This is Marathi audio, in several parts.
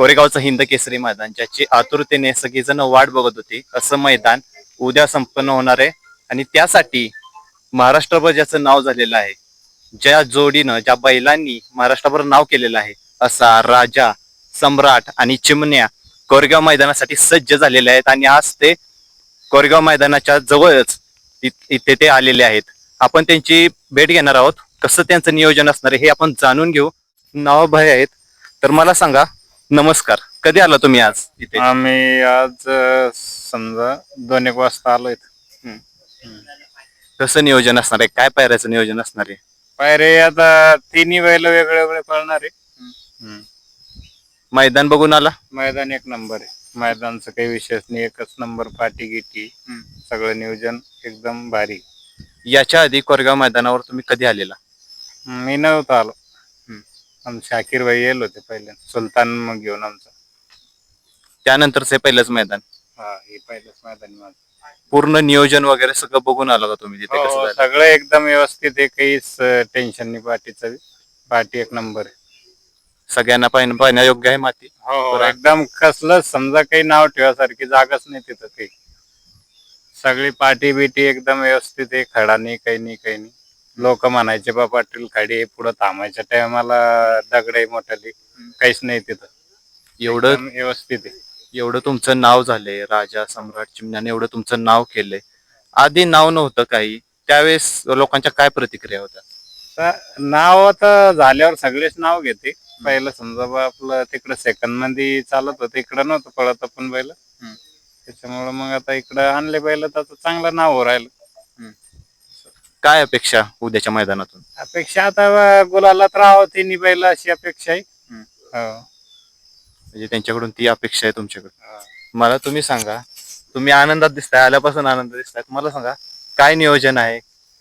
कोरेगावचं हिंद केसरी मैदान ज्याची आतुरतेने सगळीजण वाट बघत होती. असं मैदान उद्या संपन्न होणार आहे. आणि त्यासाठी महाराष्ट्रभर ज्याचं नाव झालेलं आहे ज्या जोडीनं ज्या बैलांनी महाराष्ट्रभर नाव केलेलं आहे असा राजा सम्राट आणि चिमण्या कोरेगाव मैदानासाठी सज्ज झालेले आहेत. आणि आज ते कोरेगाव मैदानाच्या जवळच इथे ते आलेले आहेत. आपण त्यांची भेट घेणार आहोत. कसं त्यांचं नियोजन असणार आहे हे आपण जाणून घेऊ. नाव भय आहेत. तर मला सांगा नमस्कार. कधी आला तुम्ही आज इथे? आम्ही आज अ, समजा दोन एक वाजता आलोय कसं नियोजन असणार आहे? काय पायऱ्याचं नियोजन असणार आहे? पायरे आता तिन्ही बैल वेगळे वेगळे पळणार आहे. मैदान बघून आला? मैदान एक नंबर आहे. मैदानचं काही विशेष नाही. एकच नंबर पाठी गिटी. सगळं नियोजन एकदम भारी. याच्या आधी कोरेगाव मैदानावर तुम्ही कधी आलेला? मी नव्हतो आलो. आमचे शाकीर भाई येल होते पहिले. सुलतान मग घेऊन आमचं. त्यानंतरच हे पहिलंच मैदान. हा हे पहिलंच मैदान माझं. पूर्ण नियोजन वगैरे सगळं बघून आला का तुम्ही तिथे कसं हो, झालं? सगळं एकदम व्यवस्थित आहे काहीच टेन्शन नाही पाठीचं पाठी एक नंबर आहे. सगळ्यांना पाहण्या पाहण्यायोग्य आहे माती. हो हो, बरं. एकदम कसलं समजा काही नाव ठेवासारखी जागाच नाही तिथं काही. सगळी पाठी बिटी एकदम व्यवस्थित आहे खडा नाही काही नाही काही नाही. लोक म्हणायचे बा पाटील खाडी पुढं थांबायच्या टायमाला दगड आहे मोठाली. काहीच नाही तिथं. एवढं एकदम व्यवस्थित आहे. एवढं तुमचं नाव झालंय राजा सम्राट चिमण्याने एवढं तुमचं नाव केलंय. आधी नाव नव्हतं काही त्यावेळेस लोकांच्या काय प्रतिक्रिया होत्या? तर नाव आता झाल्यावर सगळेच नाव घेते. पहिलं समजा बा आपलं तिकडं सेकंडमध्ये चालत होतं इकडं नव्हतं पळत आपण पहिलं हम्म. त्याच्यामुळे मग आता इकडं आणले पहिलं तर आता चांगलं नाव हो राहिलं. काय अपेक्षा उद्याच्या मैदानातून? अपेक्षा आता गुलालात राहावं तिन्ही पहिलं अशी अपेक्षा आहे. हम्म. हो. म्हणजे त्यांच्याकडून ती अपेक्षा आहे तुमच्याकडे मला तुम्ही सांगा तुम्ही आनंदात दिसताय आल्यापासून आनंद दिसताय. मला सांगा काय नियोजन आहे?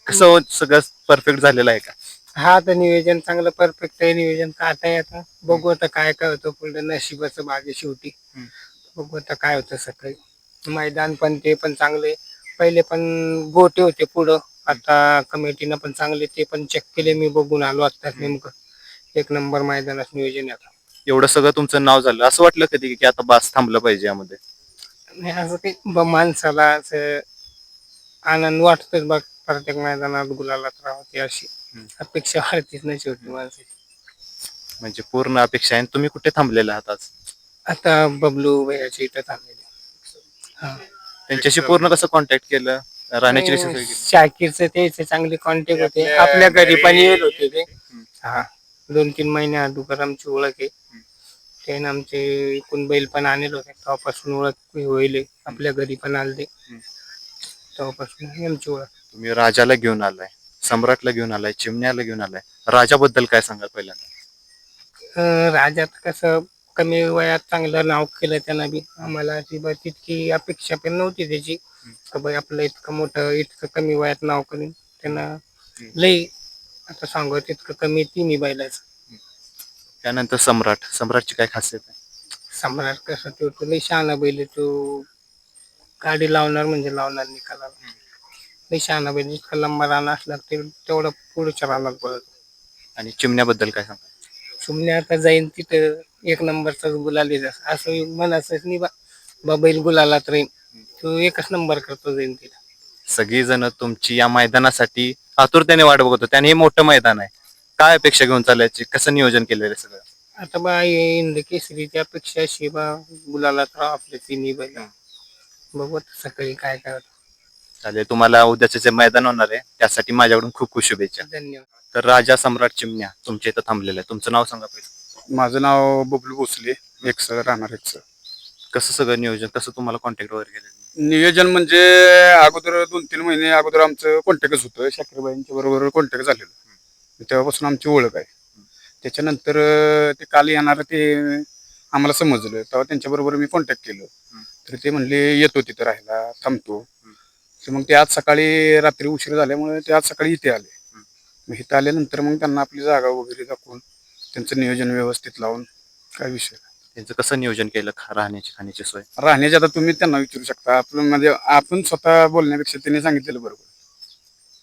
कसं सगळं परफेक्ट झालेलं आहे का? हा आता नियोजन चांगलं परफेक्ट आहे. नियोजन काट आहे आता. बघू आता काय काय होतं. पुढे नशिबाचं भाग्य शेवटी. हम्म. बघू आता काय होतं सकाळी. मैदान पण ते पण चांगले पहिले पण गोटे होते पुढं. आता कमिटीनं पण चांगले ते पण चेक केले मी बघून आलो आता नेमकं. एक नंबर मैदानात नियोजन आहे आता. एवढं सगळं तुमचं नाव झालं. असं वाटलं कधी की आता बास थांबलं पाहिजे यामध्ये? आणि असं काही ब- माणसाला असं आनंद वाटतोच बघ. प्रत्येक मैदानात गुलालात राहते अशी. अपेक्षा वाढतीच ना शेवटी माणसाची. म्हणजे पूर्ण अपेक्षा आहे. आणि तुम्ही कुठे थांबलेले आहात आज? आता बबलू भैयाच्या इथं थांबलेले. हा. त्यांच्याशी पूर्ण कसं कॉन्टॅक्ट केलं? राहण्याची सोय केली? शाकीरचे त्याचे चांगले कॉन्टॅक्ट होते. आपल्या घरी पण येत होते ते. हा. दोन तीन महिने अगोदर आमची ओळख आहे. त्यानं आमचे एकूण बैल पण आणले होते. तेव्हापासून ओळख होईल आपल्या घरी पण आले तेव्हापासून आमची ओळख. तुम्ही राजाला घेऊन आलाय सम्राटला घेऊन आलाय चिमण्याला घेऊन आलाय. राजाबद्दल काय सांगाल पहिल्यांदा? अं, राजात कसं कमी वयात चांगलं नाव केलं त्यानं बी. आम्हाला अशी बा तितकी अपेक्षा पण नव्हती त्याची. का बाई आपलं इतकं मोठं इतकं कमी वयात नाव करून त्यानं लई आता सांगू तितकं कमी तिन्ही बैलाचं त्यानंतर सम्राट. सम्राटची काय खासियत आहे? सम्राट कसं तो तो लई शहाणा बैल आहे तो गाडी लावणार म्हणजे लावणार निकालाला लई शहाणा बैल जितका लंबा राहणार असला ते तेवढं पुढच्या राहणार पळत. आणि चिमण्याबद्दल काय सांगाल? सुमने आता जाईन तिथं एक नंबरचाच गुलाल येत असं मनाचंच नाही बा बा बैल गुलालात राहीन. तो एकच नंबर करतो जाईन तिथं सगळीजण तुमची या मैदानासाठी आतुरतेने वाट बघत होते आणि हे मोठं मैदान आहे. काय अपेक्षा घेऊन चालायची कसं नियोजन केलेलं आहे सगळं? आता बा इंद केसरीची अपेक्षा अशी बा गुलालात राहा आपल्या तिन्ही बैल. बघू आता सकाळी काय काय चालेल तुम्हाला उद्याचे जे मैदान होणार आहे त्यासाठी माझ्याकडून खूप खूप शुभेच्छा. धन्यवाद. तर राजा सम्राट चिमण्या तुमच्या इथं थांबलेलं आहे. तुमचं नाव सांगा पहिलं. माझं नाव बबलू भोसले एक राहणार एक कसं सगळं नियोजन कसं तुम्हाला कॉन्टॅक्ट वगैरे केलं नियोजन म्हणजे अगोदर दोन तीन महिने अगोदर आमचं कॉन्टॅक्टच होतं शाकीरबाईंच्या बरोबर कॉन्टॅक्ट झालेलं. तेव्हापासून आमची ओळख आहे. त्याच्यानंतर अं, ते काल येणार ते आम्हाला समजलं. तेव्हा त्यांच्याबरोबर मी कॉन्टॅक्ट केलं. तर ते म्हणले येतो तिथं राहायला थांबतो. तर मग ते आज सकाळी रात्री उशीर झाल्यामुळे ते आज सकाळी इथे आले. मग इथं आल्यानंतर मग त्यांना आपली जागा वगैरे दाखवून त्यांचं नियोजन व्यवस्थित लावून काय विषय नाही. त्यांचं कसं नियोजन केलं खा- राहण्याची खाण्याची सोय? राहण्याची आता तुम्ही त्यांना विचारू शकता. आपलं म्हणजे आपण स्वतः बोलण्यापेक्षा त्यांनी सांगितलेलं बरोबर.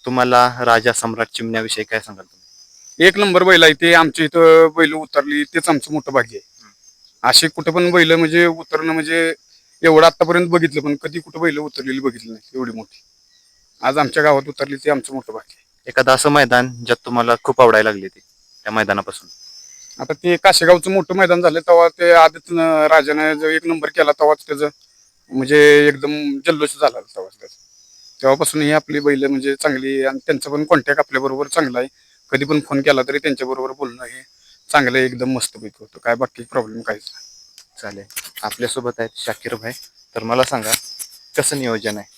तुम्हाला राजा सम्राट चिमण्याविषयी काय सांगाल तुम्ही? एक नंबर बैल आहे ते. आमच्या इथं बैल उतरली तेच आमचं मोठं भाग्य आहे. असे कुठं पण बैल म्हणजे उतरणं म्हणजे एवढं आतापर्यंत बघितलं पण कधी कुठं बैल उतरलेली बघितली नाही एवढी मोठी. आज आमच्या गावात उतरली ते आमचं मोठं भाग्य आहे. एखादं असं मैदान ज्यात तुम्हाला खूप आवडायला लागली ती त्या मैदानापासून? आता ते काशेगावचं मोठं मैदान झालं तेव्हा ते आदित राजाने जो एक नंबर केला तेव्हाच त्याचं म्हणजे एकदम जल्लोष झाला तेव्हाच त्याचा. तेव्हापासून ही आपली बैल म्हणजे चांगली आणि त्यांचा पण कॉन्टॅक्ट आपल्या बरोबर चांगला आहे. कधी पण फोन केला तरी त्यांच्या बरोबर बोलणं हे चांगलं आहे, एकदम मस्तपैकी होतं. काय बाकी प्रॉब्लेम काहीच नाही. चालेल. आपल्यासोबत आहेत शाकीर भाई. तर मला सांगा कसं नियोजन आहे?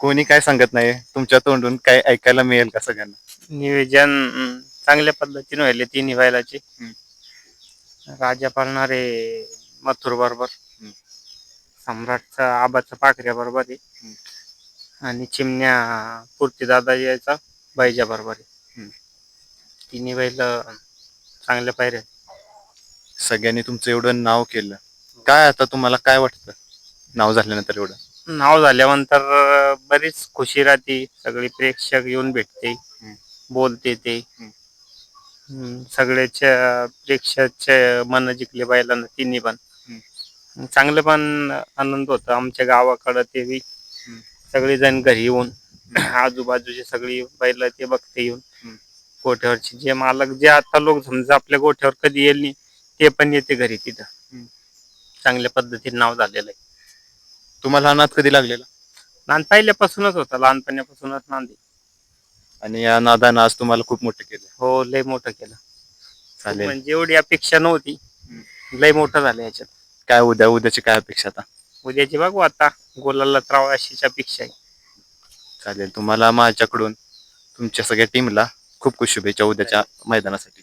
कोणी काय सांगत नाही? तुमच्या तोंडून काय ऐकायला मिळेल का सगळ्यांना? नियोजन चांगल्या पद्धतीने व्हायले तिन्ही बैलाचे. राजा पाळणारे मथुर बरोबर. सम्राटचा आबाचा पाखऱ्या बरोबर आहे. आणि चिमण्या पुरती दादा यायचा बाईजा बरोबर आहे. तिन्ही बैल चांगल्या पायऱ्या. सगळ्यांनी तुमचं एवढं नाव केलं. काय आता तुम्हाला काय वाटतं? नाव झाल्यानंतर एवढं. नाव झाल्यानंतर बरीच खुशी राहते. सगळे प्रेक्षक येऊन भेटते. बोलते ते. हम्म. सगळ्याच्या प्रेक्षकाचे मन जिंकले बैलांना तिन्ही पण. चांगलं पण आनंद होता आमच्या गावाकडं ते बी. सगळेजण घरी येऊन आजूबाजूचे सगळी बैल ते बघते येऊन. गोठ्यावरचे जे मालक जे आता लोक समजा आपल्या गोठ्यावर कधी येईल नाही ते पण येते घरी तिथं. चांगल्या पद्धतीने नाव झालेलं आहे. तुम्हाला नाद कधी लागलेला? लहान पहिल्यापासूनच होता लहानपणापासूनच नांदी आणि या नादानं आज तुम्हाला खूप मोठं केलं. हो लय मोठं केलं. चालेल. म्हणजे एवढी अपेक्षा नव्हती. लय मोठं झालं याच्यात. काय उद्या उद्याची काय अपेक्षा आता? उद्याची बघू आता. गोलाला त्राव अशीच अपेक्षा आहे. चालेल. तुम्हाला माझ्याकडून तुमच्या सगळ्या टीमला खूप खूप शुभेच्छा उद्याच्या मैदानासाठी.